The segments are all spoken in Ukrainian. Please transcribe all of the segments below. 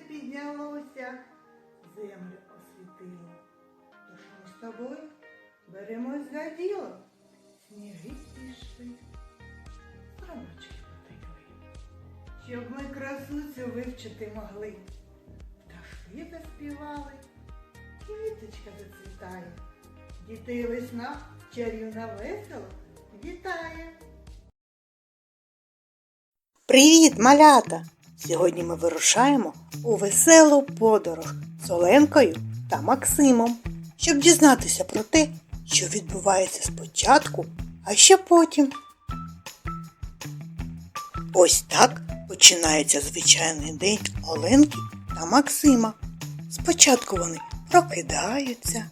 піднялося, землю освітило. Тож ми з тобою беремось за діло. Сніги пішли, струмочки потекли. Щоб ми красу цю вивчити могли. Пташки заспівали, квіточка зацвітає. Дітей весна чарівна весело вітає. Привіт, малята! Сьогодні ми вирушаємо у веселу подорож з Оленкою та Максимом, щоб дізнатися про те, що відбувається спочатку, а ще потім. Ось так починається звичайний день Оленки та Максима. Спочатку вони прокидаються,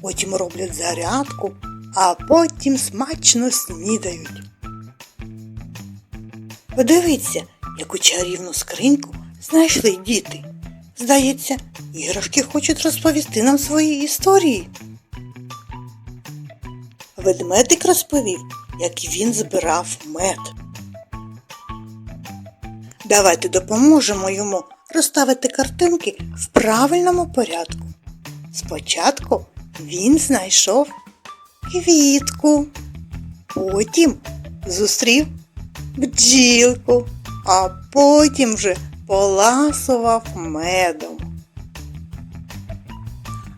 потім роблять зарядку, а потім смачно снідають. Подивіться, яку чарівну скриньку знайшли діти. Здається, іграшки хочуть розповісти нам свої історії. Ведмедик розповів, як він збирав мед. Давайте допоможемо йому розставити картинки в правильному порядку. Спочатку він знайшов квітку, потім зустрів бджілку, а потім вже поласував медом.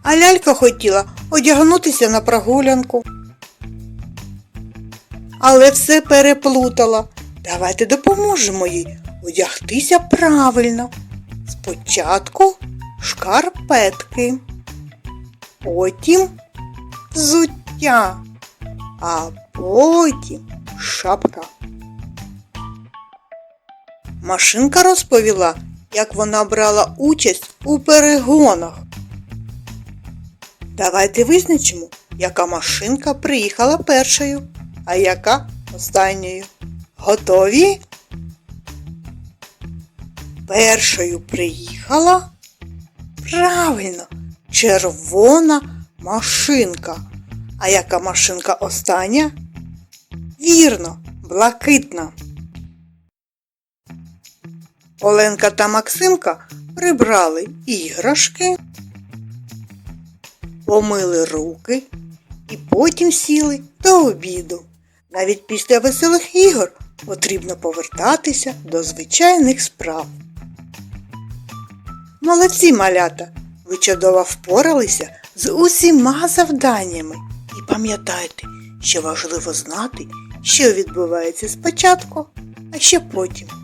А лялька хотіла одягнутися на прогулянку. Але все переплутала. Давайте допоможемо їй одягтися правильно. Спочатку шкарпетки, потім взуття, а потім шапка. Машинка розповіла, як вона брала участь у перегонах. Давайте визначимо, яка машинка приїхала першою, а яка останньою. Готові? Першою приїхала правильно червона машинка. А яка машинка остання? Вірно, блакитна. Оленка та Максимка прибрали іграшки, помили руки і потім сіли до обіду. Навіть після веселих ігор потрібно повертатися до звичайних справ. Молодці малята! Ви чудово впоралися з усіма завданнями. І пам'ятайте, що важливо знати, що відбувається спочатку, а що потім.